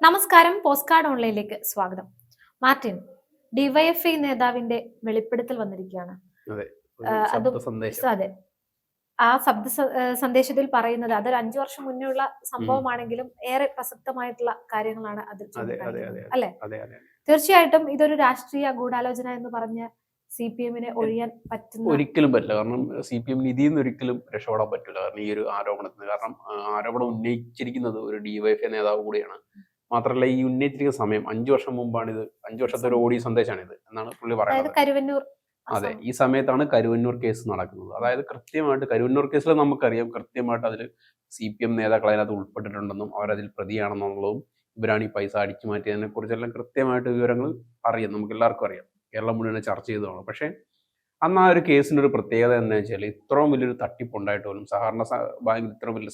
നമസ്കാരം post card ഓൺലൈനിലേക്ക് സ്വാഗതം. Martin DYFI നേതാവിന്റെ വെളിപ്പെടുത്തൽ വന്നിരിക്കുകയാണ്. അതെ ആ ശബ്ദ സന്ദേശത്തിൽ പറയുന്നത് അതൊരു അഞ്ചു വർഷം മുന്നേ ഉള്ള സംഭവമാണെങ്കിലും ഏറെ പ്രസക്തമായിട്ടുള്ള കാര്യങ്ങളാണ് അതിൽ. അല്ലെ? തീർച്ചയായിട്ടും ഇതൊരു രാഷ്ട്രീയ ഗൂഢാലോചന എന്ന് പറഞ്ഞ് സി പി എമ്മിനെ ഒഴിയാൻ പറ്റുന്ന ഒരിക്കലും പറ്റില്ല. കാരണം സി പി എം നിധിയിൽ നിന്ന് ഒരിക്കലും രക്ഷപ്പെടാൻ പറ്റില്ല കാരണം ഈ ഒരു ആരോപണത്തിന് കാരണം ആരോപണം ഉന്നയിച്ചിരിക്കുന്നത് ഒരു ഡിവൈഎഫ്ഐ നേതാവ് കൂടിയാണ്. മാത്രമല്ല ഈ ഉന്നയിച്ചിരിക്കുന്ന സമയം. അഞ്ചു വർഷം മുമ്പാണ് ഇത് അഞ്ചു വർഷത്തെ ഒരു ഓഡിയോ ഇത് എന്നാണ് പുള്ളി പറയുന്നത് അതെ. ഈ സമയത്താണ് കരുവന്നൂർ കേസ് നടക്കുന്നത്. അതായത് കൃത്യമായിട്ട് കരുവന്നൂർ കേസിൽ നമുക്കറിയാം. കൃത്യമായിട്ട് അതിൽ സി പി എം നേതാക്കൾ അതിനകത്ത് ഉൾപ്പെട്ടിട്ടുണ്ടെന്നും അവരതിൽ പ്രതിയാണെന്നുള്ളതും ഇവരാണ് ഈ പൈസ അടിച്ചു മാറ്റിയതിനെ കുറിച്ചെല്ലാം കൃത്യമായിട്ട് വിവരങ്ങൾ അറിയാം. നമുക്ക് എല്ലാവർക്കും അറിയാം. കേരളം മുഴുവൻ ചർച്ച ചെയ്തതാണ്. പക്ഷേ അന്ന് ആ ഒരു കേസിന്റെ ഒരു പ്രത്യേകത എന്താ വെച്ചാൽ ഇത്രയും വലിയൊരു തട്ടിപ്പുണ്ടായിട്ട് പോലും സഹകരണ ബാങ്കിൽ ഇത്രയും വലിയ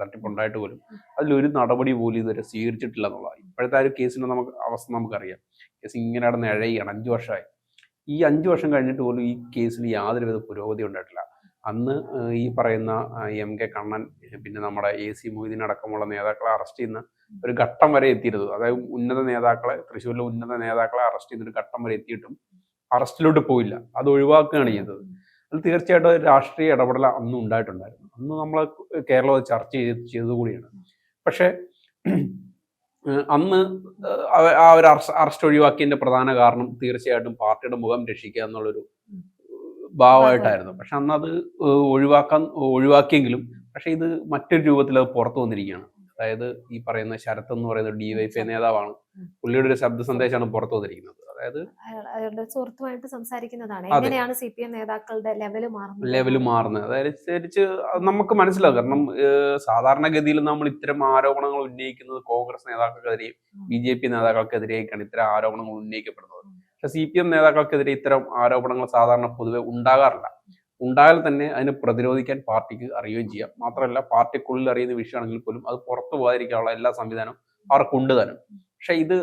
തട്ടിപ്പുണ്ടായിട്ട് പോലും അതിലൊരു നടപടി പോലും ഇതുവരെ സ്വീകരിച്ചിട്ടില്ല എന്നുള്ളതാണ്. ഇപ്പോഴത്തെ ആ ഒരു കേസിന്റെ നമുക്ക് അവസ്ഥ നമുക്കറിയാം. കേസ് ഇങ്ങനെ നടന്ന് ഇഴയാണ് അഞ്ച് വർഷമായി. ഈ അഞ്ച് വർഷം കഴിഞ്ഞിട്ട് പോലും ഈ കേസിൽ യാതൊരുവിധ പുരോഗതി ഉണ്ടായിട്ടില്ല. അന്ന് ഈ പറയുന്ന എം കെ കണ്ണൻ പിന്നെ നമ്മുടെ എ സി മൊയ്തീൻ അടക്കമുള്ള നേതാക്കളെ അറസ്റ്റ് ചെയ്യുന്ന ഒരു ഘട്ടം വരെ എത്തിയിരുന്നു. അതായത് ഉന്നത നേതാക്കളെ തൃശ്ശൂരിലെ ഉന്നത നേതാക്കളെ അറസ്റ്റ് ചെയ്യുന്ന ഒരു ഘട്ടം വരെ എത്തിയിട്ടും അറസ്റ്റിലോട്ട് പോയില്ല. അത് ഒഴിവാക്കുകയാണ് ചെയ്തത്. അത് തീർച്ചയായിട്ടും ഒരു രാഷ്ട്രീയ ഇടപെടൽ അന്ന് ഉണ്ടായിട്ടുണ്ടായിരുന്നു. അന്ന് നമ്മൾ കേരളം അത് ചർച്ച ചെയ്ത് ചെയ്തത് കൂടിയാണ്. പക്ഷേ അന്ന് ആ ഒരു അറസ്റ്റ് ഒഴിവാക്കിയതിന്റെ പ്രധാന കാരണം തീർച്ചയായിട്ടും പാർട്ടിയുടെ മുഖം രക്ഷിക്കുക എന്നുള്ളൊരു ഭാവമായിട്ടായിരുന്നു. പക്ഷെ അന്ന് അത് ഒഴിവാക്കാൻ ഒഴിവാക്കിയെങ്കിലും പക്ഷെ ഇത് മറ്റൊരു രൂപത്തിൽ അത് പുറത്തു വന്നിരിക്കുകയാണ്. അതായത് ഈ പറയുന്ന ശരത് എന്ന് പറയുന്ന ഡിവൈഫൈ നേതാവാണ്. പുള്ളിയുടെ ഒരു ശബ്ദ സന്ദേശമാണ് പുറത്തു വന്നിരിക്കുന്നത്. അതായത് അയാളുടെ സുഹൃത്തുമായിട്ട് സംസാരിക്കുന്നതാണ്. എങ്ങനെയാണ് സി പി എം നേതാക്കളുടെ ലെവൽ മാറുന്നത്? ലെവൽ മാറുന്നത്. അതായത് അനുസരിച്ച് നമുക്ക് മനസ്സിലാവും. കാരണം സാധാരണഗതിയിൽ നമ്മൾ ഇത്തരം ആരോപണങ്ങൾ ഉന്നയിക്കുന്നത് കോൺഗ്രസ് നേതാക്കൾക്കെതിരെയും ബി ജെ പി നേതാക്കൾക്കെതിരെയൊക്കെയാണ് ഇത്തരം ആരോപണങ്ങൾ ഉന്നയിക്കപ്പെടുന്നത്. പക്ഷെ സി പി എം നേതാക്കൾക്കെതിരെ ഇത്തരം ആരോപണങ്ങൾ സാധാരണ പൊതുവെ ഉണ്ടാകാറില്ല. ഉണ്ടായാൽ തന്നെ അതിനെ പ്രതിരോധിക്കാൻ പാർട്ടിക്ക് അറിയുകയും ചെയ്യാം. മാത്രമല്ല പാർട്ടിക്കുള്ളിൽ അറിയുന്ന വിഷയമാണെങ്കിൽ പോലും അത് പുറത്തു പോകാതിരിക്കാനുള്ള എല്ലാ സംവിധാനവും അവർക്കുണ്ട് തന്നെ. പക്ഷെ ഇത്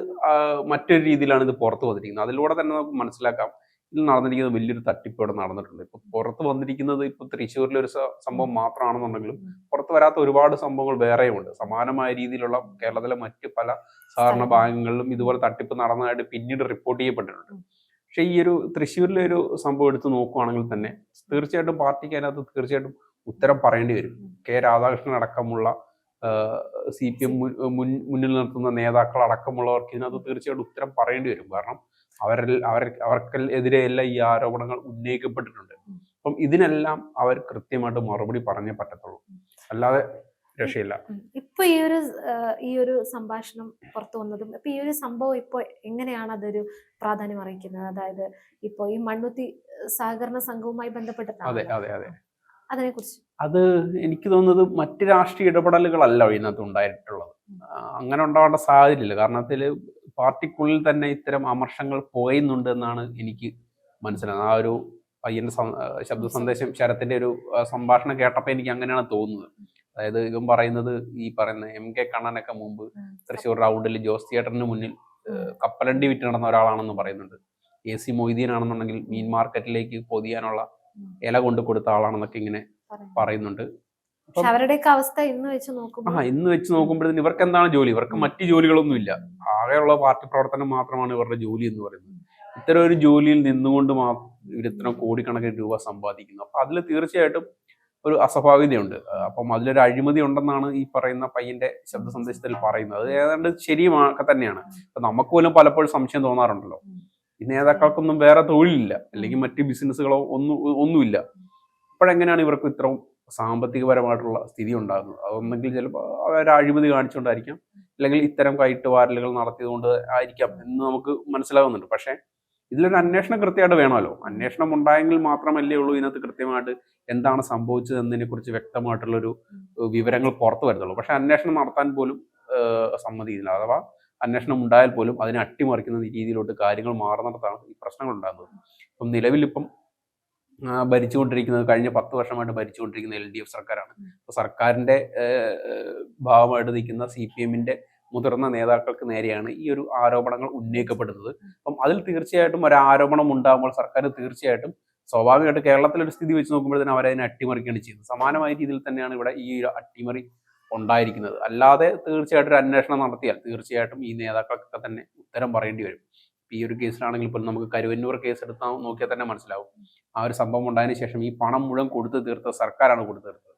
മറ്റൊരു രീതിയിലാണ് ഇത് പുറത്ത് വന്നിരിക്കുന്നത്. അതിലൂടെ തന്നെ നമുക്ക് മനസ്സിലാക്കാം. ഇതിൽ നടന്നിരിക്കുന്നത് വലിയൊരു തട്ടിപ്പ് ഇവിടെ നടന്നിട്ടുണ്ട്. ഇപ്പൊ പുറത്ത് വന്നിരിക്കുന്നത് ഇപ്പൊ തൃശ്ശൂരിലെ ഒരു സംഭവം മാത്രമാണെന്നുണ്ടെങ്കിലും പുറത്ത് വരാത്ത ഒരുപാട് സംഭവങ്ങൾ വേറെയുമുണ്ട് സമാനമായ രീതിയിലുള്ള കേരളത്തിലെ മറ്റ് പല സഹകരണ ഭാഗങ്ങളിലും ബാങ്കുകളിലും ഇതുപോലെ തട്ടിപ്പ് നടന്നതായിട്ട് പിന്നീട് റിപ്പോർട്ട് ചെയ്യപ്പെട്ടിട്ടുണ്ട്. പക്ഷെ ഈ ഒരു തൃശ്ശൂരിലെ ഒരു സംഭവം എടുത്ത് നോക്കുവാണെങ്കിൽ തന്നെ തീർച്ചയായിട്ടും പാർട്ടിക്ക് അതിനകത്ത് തീർച്ചയായിട്ടും ഉത്തരം പറയേണ്ടി വരും. കെ രാധാകൃഷ്ണൻ അടക്കമുള്ള സി പി എം മുന്നിൽ നിർത്തുന്ന നേതാക്കൾ അടക്കമുള്ളവർക്ക് ഇതിനകത്ത് തീർച്ചയായിട്ടും ഉത്തരം പറയേണ്ടി വരും. കാരണം അവരിൽ അവർ അവർക്കെതിരെയെല്ലാം ഈ ആരോപണങ്ങൾ ഉന്നയിക്കപ്പെട്ടിട്ടുണ്ട്. അപ്പം ഇതിനെല്ലാം അവർ കൃത്യമായിട്ട് മറുപടി പറഞ്ഞേ പറ്റത്തുള്ളൂ. അല്ലാതെ രക്ഷയില്ല. ഇപ്പൊ ഈ ഒരു ഈ ഒരു സംഭാഷണം പുറത്തു വന്നതും ഇപ്പൊ ഈ ഒരു സംഭവം ഇപ്പൊ എങ്ങനെയാണ് അതൊരു പ്രാധാന്യം അറിയിക്കുന്നത് അതായത് ഇപ്പൊ ഈ മണ്ണുത്തി സഹകരണ സംഘവുമായി അതെ ബന്ധപ്പെട്ടിട്ടാണ് അതെ അതെ. അതിനെ കുറിച്ച് അത് എനിക്ക് തോന്നുന്നത് മറ്റ് രാഷ്ട്രീയ ഇടപെടലുകളല്ല ഇതിനകത്ത് ഉണ്ടായിട്ടുള്ളത്. അങ്ങനെ ഉണ്ടാവേണ്ട സാഹചര്യമില്ല. കാരണം അതിൽ പാർട്ടിക്കുള്ളിൽ തന്നെ ഇത്തരം അമർഷങ്ങൾ പോയുന്നുണ്ട് എന്നാണ് എനിക്ക് മനസ്സിലാകുന്നത് ആ ഒരു പയ്യന്റെ ശബ്ദ സന്ദേശം ശരത്തിന്റെ ഒരു സംഭാഷണം കേട്ടപ്പോൾ എനിക്ക് അങ്ങനെയാണ് തോന്നുന്നത്. അതായത് ഇവൻ പറയുന്നത് ഈ പറയുന്ന എം കെ കണ്ണനൊക്കെ മുമ്പ് തൃശ്ശൂർ റൗണ്ടിൽ ജോസ് തിയേറ്ററിന് മുന്നിൽ കപ്പലണ്ടി വിറ്റ് നടന്ന ഒരാളാണെന്ന് പറയുന്നുണ്ട്. എ സി മൊയ്തീൻ ആണെന്നുണ്ടെങ്കിൽ മീൻ മാർക്കറ്റിലേക്ക് പൊതിയാനുള്ള ഇല കൊണ്ട് കൊടുത്ത ആളാണെന്നൊക്കെ ഇങ്ങനെ പറയുന്നുണ്ട്. അവരുടെയൊക്കെ അവസ്ഥ ഇന്ന് വെച്ച് ആ നോക്കുമ്പോൾ ഇന്ന് വെച്ച് നോക്കുമ്പോഴത്തേന് ഇവർക്ക് എന്താണ് ജോലി? ഇവർക്ക് മറ്റ് ജോലികളൊന്നും ഇല്ല. ആകെയുള്ള പാർട്ടി പ്രവർത്തനം മാത്രമാണ് ഇവരുടെ ജോലി എന്ന് പറയുന്നത്. ഇത്തരം ഒരു ജോലിയിൽ നിന്നുകൊണ്ട് മാത്രം ഇവർ ഇത്തരം കോടിക്കണക്കിന് രൂപ സമ്പാദിക്കുന്നു. അപ്പൊ അതിൽ തീർച്ചയായിട്ടും ഒരു അസ്വാഭാവികതയുണ്ട്. ആ, അപ്പം അതിലൊരു അഴിമതി ഉണ്ടെന്നാണ് ഈ പറയുന്ന പയ്യന്റെ ശബ്ദ സന്ദേശത്തിൽ പറയുന്നത്. അത് ഏതാണ്ട് ശരിയുമൊക്കെ തന്നെയാണ്. നമുക്ക് പോലും പലപ്പോഴും സംശയം തോന്നാറുണ്ടല്ലോ. ഈ നേതാക്കൾക്കൊന്നും വേറെ തൊഴിലില്ല. അല്ലെങ്കിൽ മറ്റ് ബിസിനസ്സുകളോ ഒന്നും ഒന്നുമില്ല. അപ്പോഴെങ്ങനെയാണ് ഇവർക്ക് ഇത്രയും സാമ്പത്തികപരമായിട്ടുള്ള സ്ഥിതി ഉണ്ടാകുന്നത്? അതൊന്നെങ്കിൽ ചിലപ്പോൾ അവർ അഴിമതി കാണിച്ചുകൊണ്ടായിരിക്കാം. അല്ലെങ്കിൽ ഇത്തരം കയറ്റ് വാരലുകൾ നടത്തിയതുകൊണ്ട് ആയിരിക്കാം എന്ന് നമുക്ക് മനസ്സിലാകുന്നുണ്ട്. പക്ഷേ ഇതിലൊരു അന്വേഷണം കൃത്യമായിട്ട് വേണമല്ലോ. അന്വേഷണം ഉണ്ടായെങ്കിൽ മാത്രമല്ലേ ഉള്ളൂ ഇതിനകത്ത് കൃത്യമായിട്ട് എന്താണ് സംഭവിച്ചത് എന്നതിനെ കുറിച്ച് വ്യക്തമായിട്ടുള്ളൊരു വിവരങ്ങൾ പുറത്തു വരുന്നുള്ളൂ. പക്ഷെ അന്വേഷണം നടത്താൻ പോലും സമ്മതിയില്ല അഥവാ അന്വേഷണം ഉണ്ടായാൽ പോലും അതിനെ അട്ടിമറിക്കുന്ന രീതിയിലോട്ട് കാര്യങ്ങൾ മാറുന്നിടത്താണ് ഈ പ്രശ്നങ്ങൾ ഉണ്ടാകുന്നത് ഇപ്പം നിലവിലിപ്പം ഭരിച്ചുകൊണ്ടിരിക്കുന്നത് കഴിഞ്ഞ പത്ത് വർഷമായിട്ട് ഭരിച്ചുകൊണ്ടിരിക്കുന്ന എൽ ഡി എഫ് സർക്കാരാണ്. അപ്പൊ സർക്കാരിന്റെ ഏഹ്, ഏഹ്, ഭാഗമായിട്ട് നിൽക്കുന്ന സി പി എമ്മിന്റെ മുതിർന്ന നേതാക്കൾക്ക് നേരെയാണ് ഈ ഒരു ആരോപണങ്ങൾ ഉന്നയിക്കപ്പെടുന്നത്. അപ്പം അതിൽ തീർച്ചയായിട്ടും ഒരു ആരോപണം ഉണ്ടാകുമ്പോൾ സർക്കാർ തീർച്ചയായിട്ടും സ്വാഭാവികമായിട്ട് കേരളത്തിലൊരു സ്ഥിതി വെച്ച് നോക്കുമ്പോഴത്തേനും അവരതിനെ അട്ടിമറിക്കുകയാണ് ചെയ്യുന്നത്. സമാനമായ രീതിയിൽ തന്നെയാണ് ഇവിടെ ഈ ഒരു അട്ടിമറി ഉണ്ടായിരിക്കുന്നത്. അല്ലാതെ തീർച്ചയായിട്ടും ഒരു അന്വേഷണം നടത്തിയാൽ തീർച്ചയായിട്ടും ഈ നേതാക്കൾക്കൊക്കെ തന്നെ ഉത്തരം പറയേണ്ടി വരും. ഈ ഒരു കേസിലാണെങ്കിൽ പോലും നമുക്ക് കരുവന്നൂർ കേസ് എടുത്താൽ നോക്കിയാൽ തന്നെ മനസ്സിലാവും. ആ ഒരു സംഭവം ഉണ്ടായതിനു ശേഷം ഈ പണം മുഴുവൻ കൊടുത്തു തീർത്ത സർക്കാരാണ് കൊടുത്തു തീർത്തത്.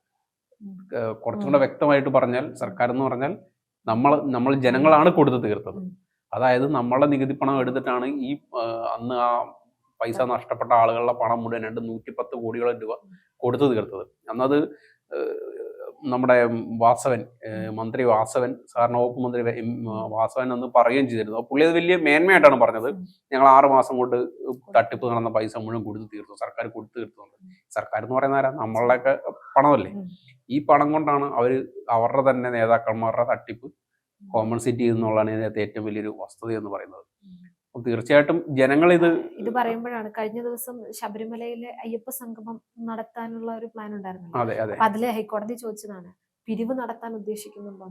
കുറച്ചുകൂടെ കുറച്ചും കൂടെ വ്യക്തമായിട്ട് പറഞ്ഞാൽ സർക്കാർ എന്ന് പറഞ്ഞാൽ നമ്മൾ നമ്മൾ ജനങ്ങളാണ് കൊടുത്തു തീർത്തത്. അതായത് നമ്മളെ നികുതി പണം എടുത്തിട്ടാണ് ഈ അന്ന് ആ പൈസ നഷ്ടപ്പെട്ട ആളുകളുടെ പണം മുഴുവൻ രണ്ട് നൂറ്റി പത്ത് കോടിയോളം രൂപ കൊടുത്തു തീർത്തത്. അന്നത് നമ്മുടെ വാസവൻ മന്ത്രി വാസവൻ സാറിന് വകുപ്പ് മന്ത്രി വാസവൻ ഒന്ന് പറയുകയും ചെയ്തിരുന്നു. പുള്ളി അത് വലിയ മേന്മയായിട്ടാണ് പറഞ്ഞത്. ഞങ്ങൾ ആറ് മാസം കൊണ്ട് തട്ടിപ്പ് നടന്ന പൈസ മുഴുവൻ കൊടുത്തു തീർത്തു. സർക്കാർ കൊടുത്തു തീർത്തുണ്ട് സർക്കാർ എന്ന് പറയുന്ന ആരാ? നമ്മളുടെയൊക്കെ പണമല്ലേ? ഈ പണം കൊണ്ടാണ് അവർ അവരുടെ തന്നെ നേതാക്കന്മാരുടെ തട്ടിപ്പ് കോമ്പൻസേറ്റ് ചെയ്യുന്നുള്ളതാണ് ഇതിനകത്ത് ഏറ്റവും വലിയൊരു വസ്തുത എന്ന് പറയുന്നത്. തീർച്ചയായിട്ടും ജനങ്ങൾ ഇത് ഇത് പറയുമ്പോഴാണ് കഴിഞ്ഞ ദിവസം ശബരിമലയിലെ അയ്യപ്പ സംഗമം നടത്താനുള്ള ഒരു പ്ലാൻ ഉണ്ടായിരുന്നു അതെ അതെ. അതിലെ ഹൈക്കോടതി ചോദിച്ചതാണ് പിരിവ് നടത്താൻ ഉദ്ദേശിക്കുന്നുണ്ടോ.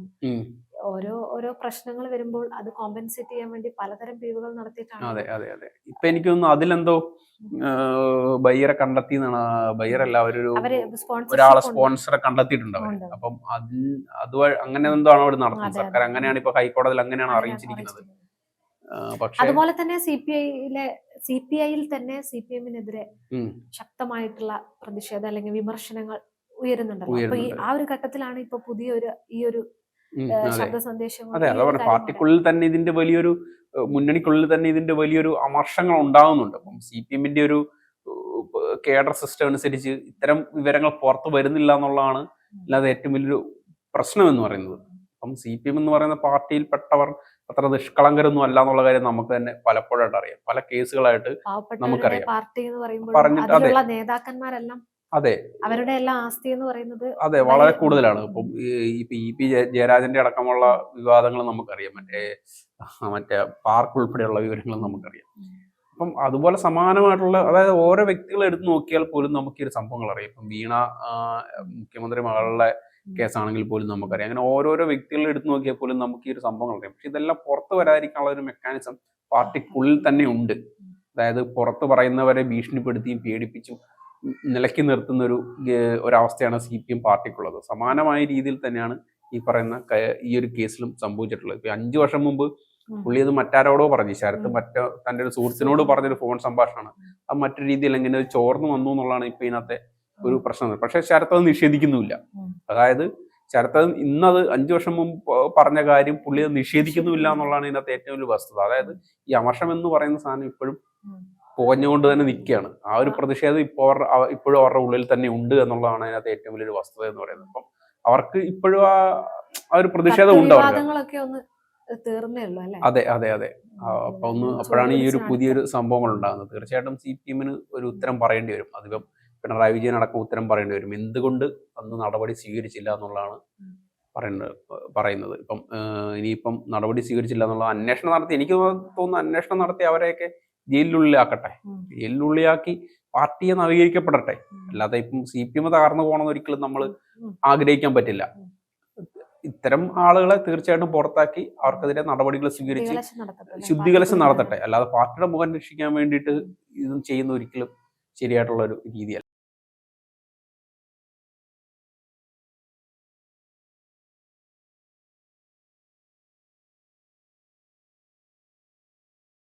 ഓരോ ഓരോ പ്രശ്നങ്ങൾ വരുമ്പോൾ അത് കോമ്പൻസേറ്റ് ചെയ്യാൻ വേണ്ടി പലതരം പിരിവുകൾ നടത്തിയിട്ടാണ് അതെ അതെ അതെ. ഇപ്പൊ എനിക്ക് തോന്നുന്നു അതിലെന്തോ ബയ്യറെ കണ്ടെത്തി എന്നാണ് ബയ്യറല്ല അവരൊരു അവർ ഒരാളെ സ്പോൺസറെ കണ്ടെത്തിയിട്ടുണ്ട് അവർ അപ്പം അത് അതുവഴി അങ്ങനെ എന്തോ ആണ് അവർ നടത്തുന്നത്. സർക്കാർ അങ്ങനെയാണ് ഇപ്പൊ ഹൈക്കോടതിയിൽ അങ്ങനെയാണ് അറിയിച്ചിരിക്കുന്നത്. അതുപോലെ തന്നെ സി പി ഐയിലെ സി പി ഐയിൽ തന്നെ സി പി എമ്മിനെതിരെ ശക്തമായിട്ടുള്ള പ്രതിഷേധം അല്ലെങ്കിൽ വിമർശനങ്ങൾ ഉയരുന്നുണ്ടല്ലോ. അപ്പൊ ഈ. ആ ഒരു ഘട്ടത്തിലാണ് ഇപ്പൊ പുതിയൊരു ഈ ഒരു ശബ്ദ സന്ദേശം അതെ. പാർട്ടിക്കുള്ളിൽ തന്നെ ഇതിന്റെ വലിയൊരു മുന്നണിക്കുള്ളിൽ തന്നെ ഇതിന്റെ വലിയൊരു അമർഷങ്ങൾ ഉണ്ടാകുന്നുണ്ട് അപ്പം സി പി എമ്മിന്റെ ഒരു കേഡർ സിസ്റ്റം അനുസരിച്ച് ഇത്തരം വിവരങ്ങൾ പുറത്തു വരുന്നില്ല എന്നുള്ളതാണ് അല്ലാതെ ഏറ്റവും വലിയൊരു പ്രശ്നം എന്ന് പറയുന്നത്. അപ്പം സി പി എം എന്ന് പറയുന്ന പാർട്ടിയിൽപ്പെട്ടവർ അത്ര നിഷ്കളങ്കരൊന്നും അല്ല എന്നുള്ള കാര്യം നമുക്ക് തന്നെ പലപ്പോഴായിട്ട് അറിയാം. പല കേസുകളായിട്ട് നമുക്കറിയാം. പാർട്ടി എന്ന് പറയുമ്പോൾ അതെ. അതിലുള്ള നേതാക്കന്മാരെല്ലാം അതെ. അവരുടെ എല്ലാ ആസ്തി എന്ന് പറയുന്നത് അതെ വളരെ കൂടുതലാണ്. ഇപ്പം ഈ- ഇപ്പൊ ഇ പി ജയരാജന്റെ അടക്കമുള്ള വിവാദങ്ങൾ നമുക്കറിയാം. മറ്റേ മറ്റേ പാർക്ക് ഉൾപ്പെടെയുള്ള വിവരങ്ങൾ നമുക്കറിയാം. അപ്പം അതുപോലെ സമാനമായിട്ടുള്ള അതായത് ഓരോ വ്യക്തികളെ എടുത്ത് നോക്കിയാൽ പോലും നമുക്ക് ഈ ഒരു സംഭവങ്ങൾ അറിയാം. ഇപ്പം വീണ മുഖ്യമന്ത്രി മകളുടെ കേസാണെങ്കിൽ പോലും നമുക്കറിയാം. അങ്ങനെ ഓരോരോ വ്യക്തികളെ എടുത്ത് നോക്കിയാൽ പോലും നമുക്ക് ഈ ഒരു സംഭവങ്ങൾ അറിയാം പക്ഷെ ഇതെല്ലാം പുറത്ത് വരാതിരിക്കാനുള്ള ഒരു മെക്കാനിസം പാർട്ടിക്കുള്ളിൽ തന്നെ ഉണ്ട്. അതായത് പുറത്ത് പറയുന്നവരെ ഭീഷണിപ്പെടുത്തിയും പേടിപ്പിച്ചും നിലയ്ക്ക് നിർത്തുന്ന ഒരു ഒരവസ്ഥയാണ് സി പി എം പാർട്ടിക്കുള്ളത്. സമാനമായ രീതിയിൽ തന്നെയാണ് ഈ പറയുന്ന ഈ ഒരു കേസിലും സംഭവിച്ചിട്ടുള്ളത്. ഇപ്പൊ അഞ്ചു വർഷം മുമ്പ്. പുള്ളി അത് മറ്റാരോടോ പറഞ്ഞു. ശരത്ത് മറ്റോ തന്റെ ഒരു സുഹൃത്തിനോട് പറഞ്ഞൊരു ഫോൺ സംഭാഷണമാണ്. അത് മറ്റൊരു രീതിയിൽ എങ്ങനെ ചോർന്നു വന്നു എന്നുള്ളതാണ് ഇപ്പൊ ഇതിനകത്തെ ഒരു പ്രശ്നം പക്ഷെ ശരത് അത് നിഷേധിക്കുന്നുമില്ല. അതായത് ശരത് ഇന്നത് അഞ്ചു വർഷം മുമ്പ് പറഞ്ഞ കാര്യം പുള്ളി അത് നിഷേധിക്കുന്നുമില്ല എന്നുള്ളതാണ് ഇതിനകത്ത് ഏറ്റവും വലിയ വസ്തുത. അതായത് ഈ അമർഷം എന്ന് പറയുന്ന സാധനം ഇപ്പോഴും ഉം. പുകഞ്ഞുകൊണ്ട് തന്നെ നിൽക്കുകയാണ്. ആ ഒരു പ്രതിഷേധം ഇപ്പോൾ ഇപ്പോഴും അവരുടെ ഉള്ളിൽ തന്നെ ഉണ്ട് എന്നുള്ളതാണ് അതിനകത്ത് ഏറ്റവും വലിയൊരു വസ്തുത എന്ന് പറയുന്നത്. അപ്പം അവർക്ക് ഇപ്പോഴും ആ ആ ഒരു പ്രതിഷേധം ഉണ്ട് അവർക്ക്. അതെ അതെ അതെ. അപ്പൊ ഒന്ന് അപ്പോഴാണ് ഈ ഒരു പുതിയൊരു സംഭവങ്ങൾ ഉണ്ടാകുന്നത്. തീർച്ചയായിട്ടും സി പി എമ്മിന് ഒരു ഉത്തരം പറയേണ്ടി വരും. അതിപ്പം പിണറായി വിജയൻ അടക്കം ഉത്തരം പറയേണ്ടി വരും. എന്തുകൊണ്ട് അന്ന് നടപടി സ്വീകരിച്ചില്ല എന്നുള്ളതാണ് പറയുന്നത് പറയുന്നത്. ഇപ്പം ഇനിയിപ്പം നടപടി സ്വീകരിച്ചില്ല എന്നുള്ള അന്വേഷണം നടത്തി എനിക്ക് തോന്നുന്നു അന്വേഷണം നടത്തി അവരെയൊക്കെ ജയിലിനുള്ളിലാക്കട്ടെ. ജയിലിനുള്ളിലാക്കി പാർട്ടിയെ നവീകരിക്കപ്പെടട്ടെ. അല്ലാതെ ഇപ്പം സി പി എം തകർന്നു പോകണമെന്ന് ഒരിക്കലും നമ്മൾ. ആഗ്രഹിക്കാൻ പറ്റില്ല. ഇത്തരം ആളുകളെ തീർച്ചയായിട്ടും പുറത്താക്കി അവർക്കെതിരെ നടപടികൾ സ്വീകരിച്ച് ശുദ്ധികലശം നടത്തട്ടെ. അല്ലാതെ പാർട്ടിയുടെ മുഖം രക്ഷിക്കാൻ വേണ്ടിയിട്ട് ഇതും ചെയ്യുന്ന ഒരിക്കലും ശരിയായിട്ടുള്ള ഒരു രീതിയല്ല.